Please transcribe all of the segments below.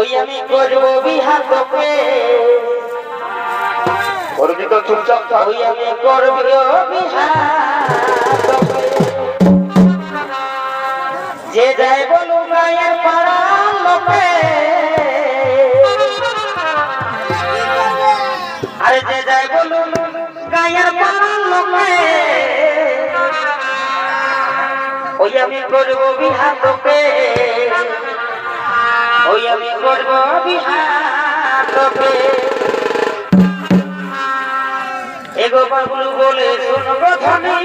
ওই আমি করব বিহা তোকে করবি তো চুপচাপ ওই আমি করব বিহা তোকে যে যায় বলু গায়ের পাড়া লোকে। আরে যে যায় বলু গায়ের পাড়া লোকে। ওই আমি করব বিহা তোকে ওই আমি করব বিহার তোকে এগো বাবুল বলে শুনব ধনী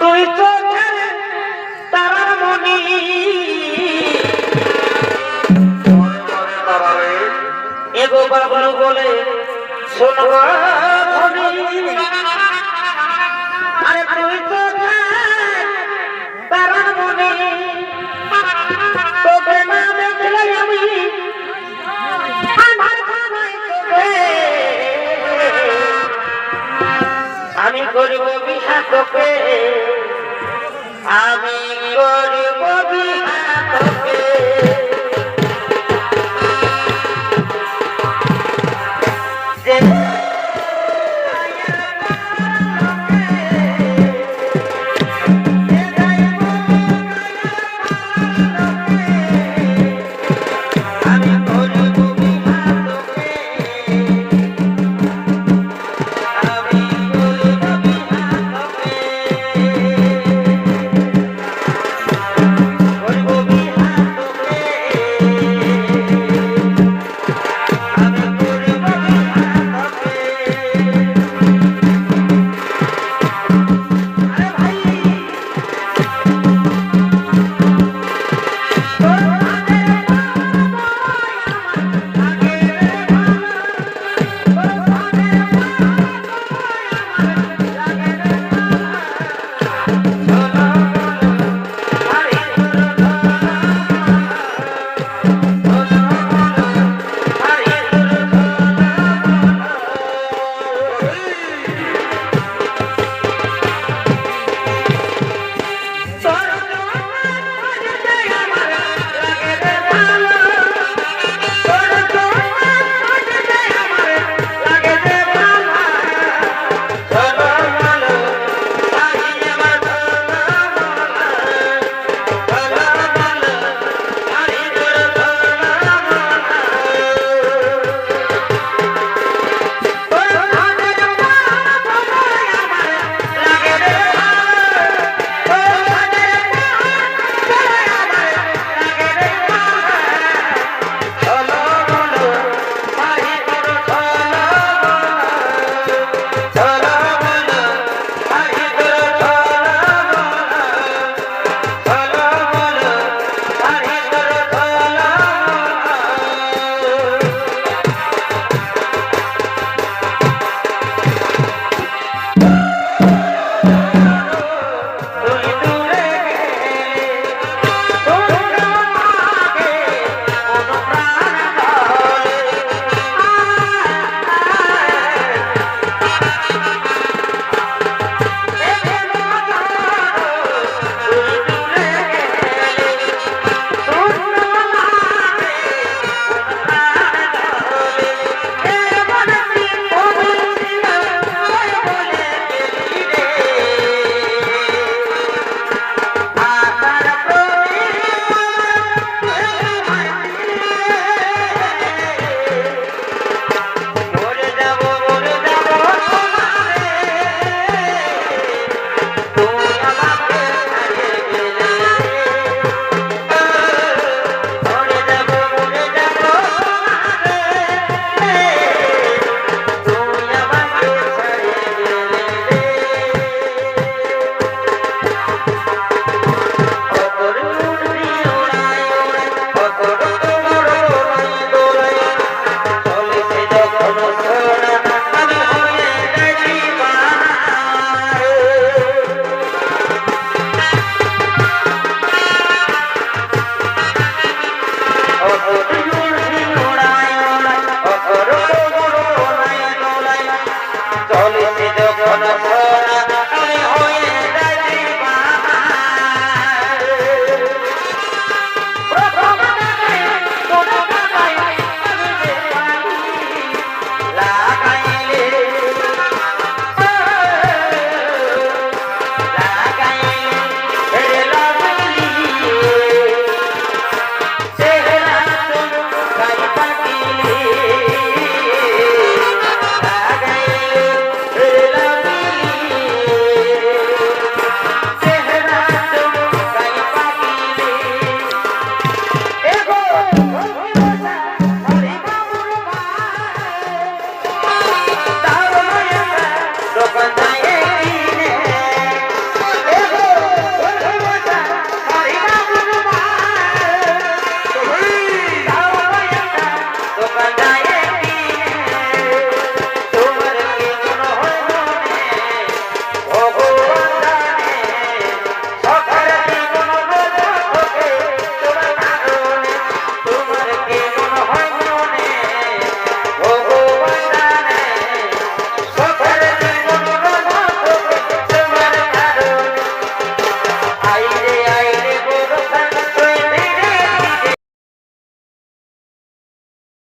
তুই তো তারার মনি এগো বাবুল বলে শুনব আরে করব বিহা আমি করব বিহা